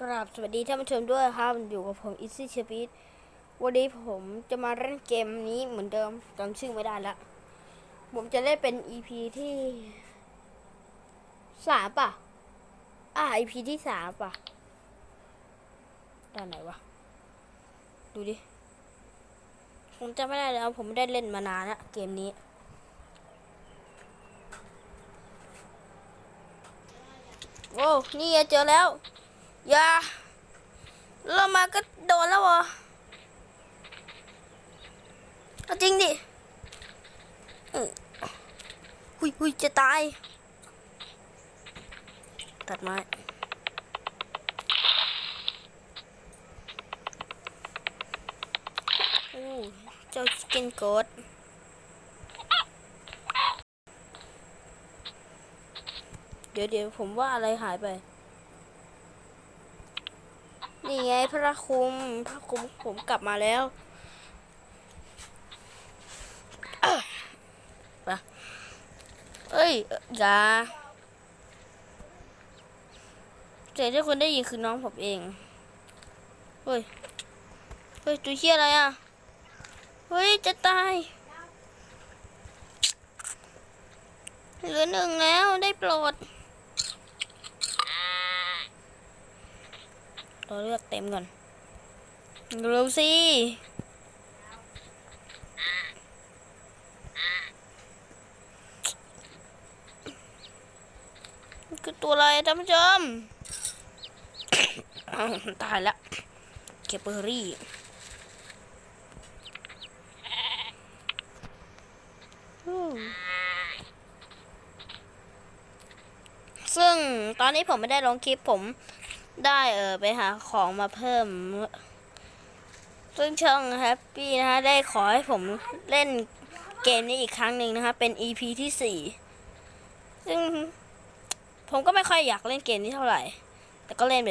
กราบสวัสดีท่านผู้ชมด้วยครับอยู่กับผมอิซี่เชปิสวันนี้ผมจะมาเล่นเกมนี้เหมือนเดิมจำชื่อไม่ได้ละผมจะเล่นเป็น EP ที่สามป่ะ อ่า EP ที่สามป่ะด้านไหนวะ ดูดิผมจำไม่ได้แล้ว ผมไม่ได้เล่นมานานละเกมนี้โอ้นี่เจอแล้ว อย่าเรามาก็โดนแล้วเหรอเอาจริงดิหุยหุยจะตาย ตัดไม้โอ้เจ้าชิคเก้นโกดเดี๋ยวเดี๋ยวผมว่าอะไรหายไป นี่ไงพระคุมพระคุมผมกลับมาแล้วเอ้ยไปเอ้ยเอ่ออย่าเสียงที่คุณได้ยินคือน้องผมเอง เฮ้ย เฮ้ยตัวเชี่ยอะไรอะ เฮ้ย จะตาย เหลือหนึ่งแล้วได้โปรด เราเลือกเต็มก่อนเร็วสิคือตัวอะไรท่านผู้ชมตายละเก็บเบอรี่ซึ่งตอนนี้ผมไม่ได้ลงคลิปผม ได้เออไปหาของมาเพิ่ม ซึ่งช่องแฮปปี้นะฮะได้ขอให้ผมเล่นเกมนี้อีกครั้งหนึ่งนะคะเป็น EP ที่สี่ซึ่งผมก็ไม่ค่อยอยากเล่นเกมนี้เท่าไหร่ แต่ก็เล่นไป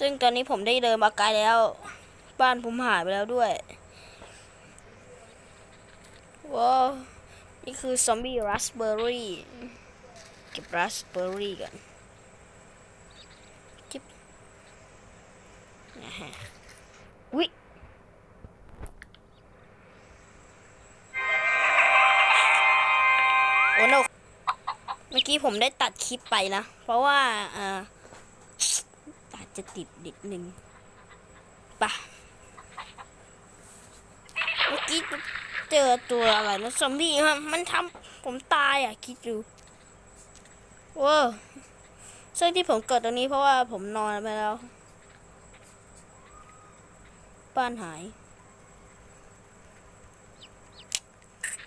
ซึ่งตอนนี้ผมได้เดินมาไกลแล้ว บ้านผมหายไปแล้วด้วยว้าวนี่คือซอมบี้รัสเบอร์รี่ ก็บราสเบอร์รี่ก่อนจิบนะฮะวิโอ้โนเมื่อกี้ผมได้ตัดคลิปไปนะ เพราะว่าเอ่ออาจจะติดดิดหนึ่งปะเมื่อกี้เจอตัวอะไรนะซอมบี้ฮะมันทำผมตายอะ คิดดู ว้าซึ่งที่ผมเกิดตรงนี้เพราะว่าผมนอนไปแล้ว บ้านหาย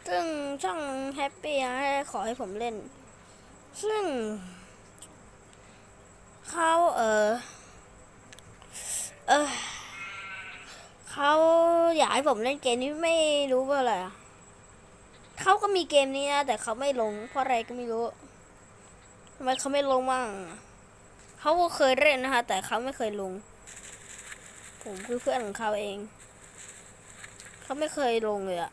ซึ่งช่องแฮปปี้ให้ขอให้ผมเล่น ซึ่งเขาเออเออเขาอยากให้ผมเล่นเกมนี้ไม่รู้ว่าอะไรอะเขาก็มีเกมนี้นะ แต่เขาไม่ลงเพราะอะไรก็ไม่รู้ำไมเขาไม่ลงมั่งเขาก็เคยเล่นนะคะ แต่เขาไม่เคยลง ผมคือเพื่อนของเขาเอง เขาไม่เคยลงเลยอะ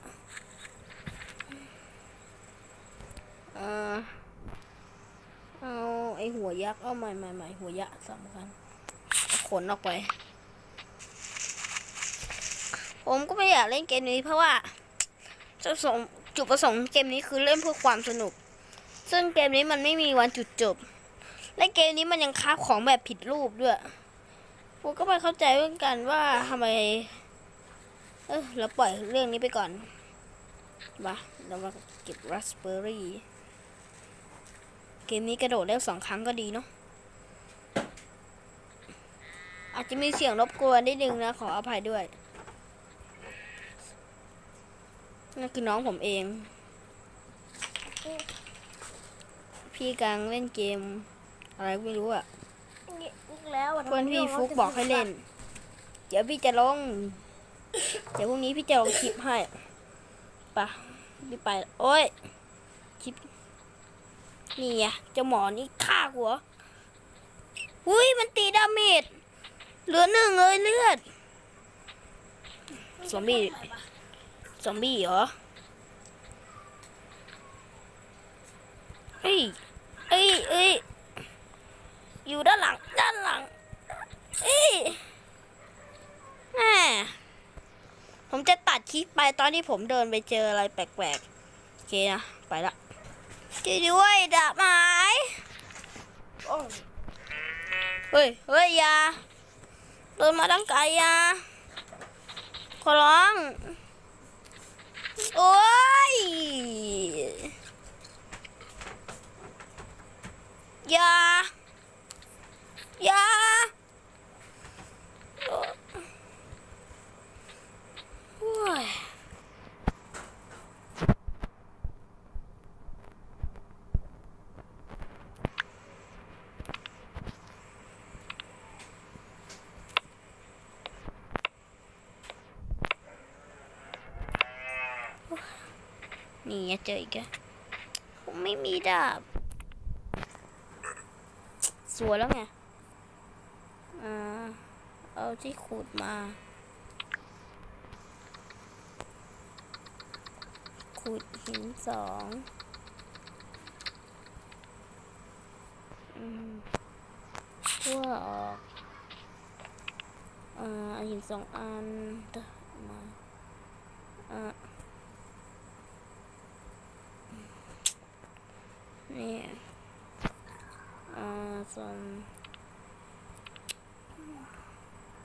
เออเอาไอหัวยักษ์เอาใหม่ใหม่ใหม่หัวยักษ์สำคัญขนออกไป ผมก็ไม่อยากเล่นเกมนี้เพราะว่าจุดประสงค์จุดประสงค์เกมนี้คือเล่นเพื่อความสนุก ซึ่งเกมนี้มันไม่มีวันจุดจบ และเกมนี้มันยังคาบของแบบผิดรูปด้วยผมก็ไม่เข้าใจเหมือนกันว่าทำไม เออเราปล่อยเรื่องนี้ไปก่อนมาเรามาเก็บราสเบอร์รี่เกมนี้กระโดดได้สองครั้งก็ดีเนาะอาจจะมีเสียงรบกวนนิดนึงนะ ขออภัยด้วยนั่นคือน้องผมเอง พี่กลางเล่นเกม อะไรไม่รู้อะอีกแล้วะทำเพื่อนไมพี่ไม่ฟุกบอกให้เล่น เดี๋ยวพี่จะลง เดี๋ยวพรุ่งนี้พี่จะลงคลิปให้ปะพี่ไปโอ้ยคลิปนี่ไงเจ้าหมอนี่ฆ่าหัวอุ้ยมันตีดาเมจเหลือหนึ่งเลยเลือดซอมบี้ซอมบี้เหรอเอ้ยเอ้ยเอ้ย ตอนที่ผมเดินไปเจออะไรแปลกๆโอเคนะ ไปละช่วยด้วยดาบหมายเฮ้ยเฮ้ยยาเดินมาตั้งไกลยาขอร้อง โอ้ยยายาโอ้ย นี่เจออีกแล้วผมไม่มีดาบ สวยแล้วไงอ่าเอาที่ขูดมา ขูดหินสองอืมทั่วออกอ่าหินสองอันเอมาอ่า นี่อ่าส่วน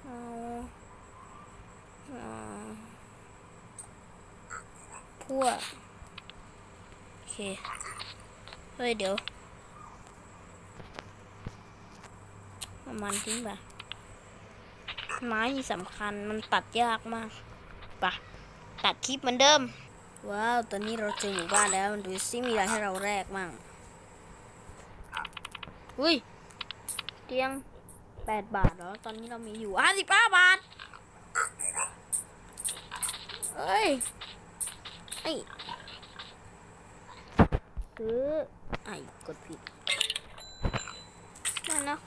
เอาอ่าพั่วโอเค เฮ้ย เดี๋ยวมันทิ้งไปไม้นี่สำคัญมันตัดยากมากปะตัดคลิปเหมือนเดิม ว้าว ตอนนี้เราเจอหมู่บ้านแล้ว ดูซิมีอะไรให้เราแลกมั่ง อุ้ยเตียงแปดบาทเหรอ ตอนนี้เรามีอยู่ห้าสิบห้าบาท เอ้ยไอ้ยซื้อไอ้กดผิดนั่นนะ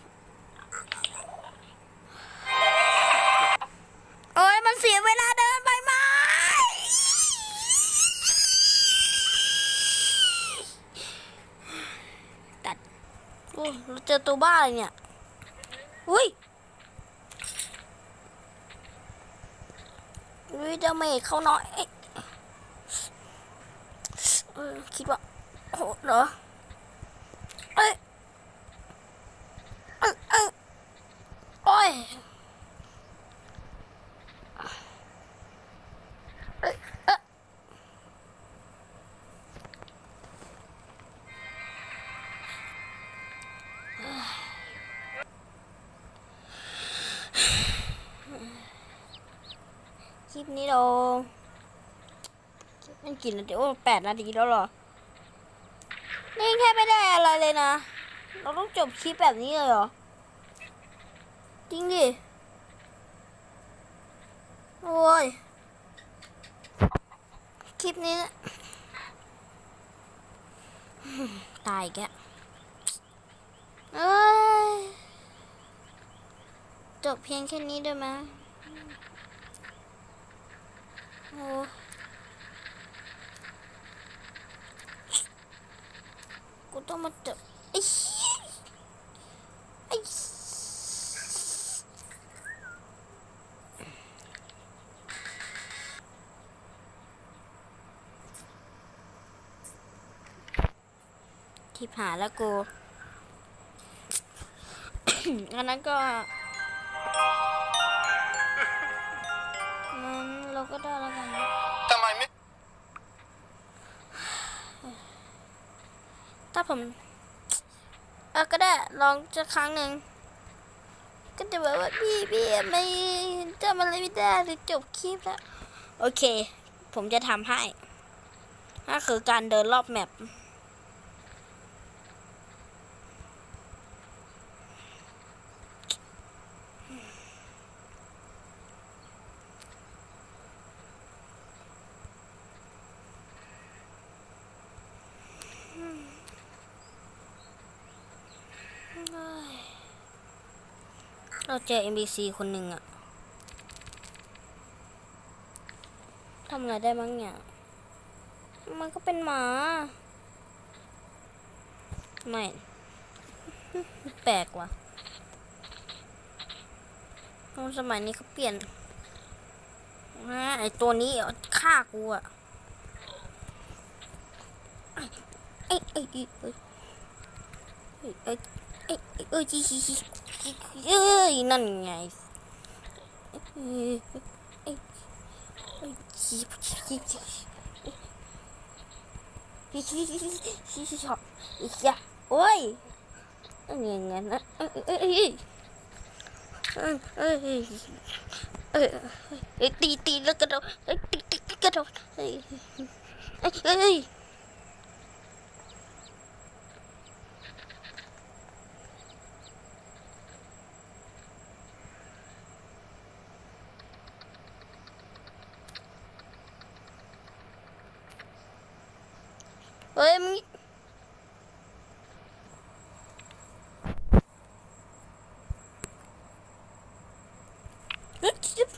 โอ้เราเจอตัวบ้าเลยเนี่ย อุ้ยอุ้ยดาเมจเข้าน้อยคิดว่าโหเหรอ ปนี้เรามันกี่นาทีโอ้แปดนาทีแล้วหรอ นี่แค่ไม่ได้อะไรเลยนะ เราต้องจบคลิปแบบนี้เลยเหรอ จริงดิ โอ้ย คลิปนี้นะตายแกเอ้ย จบเพียงแค่นี้ได้ไหม กูต้องมาเจอไอ้ไอ้ที่ผ่าแล้วกู อันนั้นก็ ก็ได้แล้วกันทำไมไม่ ถ้าผม เออก็ได้ลองจะครั้งหนึ่ง ก็จะแบบว่าพี่พี่ไม่จำอะไรไม่ได้หรือจบคลิปแล้ว โอเค ผมจะทำให้ก็คือการเดินรอบแมป เราเจอ NPC คนหนึ่งอะทำอะไรได้บ้างเนี่ย มันก็เป็นหมา ไม่ แปลกว่ะคนสมัยนี้เขาเปลี่ยนอ่าไอตัวนี้ฆ่ากูอะเอ้ยเอ้ยเอ้ยเอ้ยเอ้ยเอ้ยเอ้ยเอ้ยจีจีจีเอ้ยนั่นไงเอ้ยเอ้ย ยเอ้ยนั่นไงชอบอีกอย่าโอ้ยอย่างงั้นนะตีตีแล้วกระโดดตีตีกระโดดเฮ้ย Just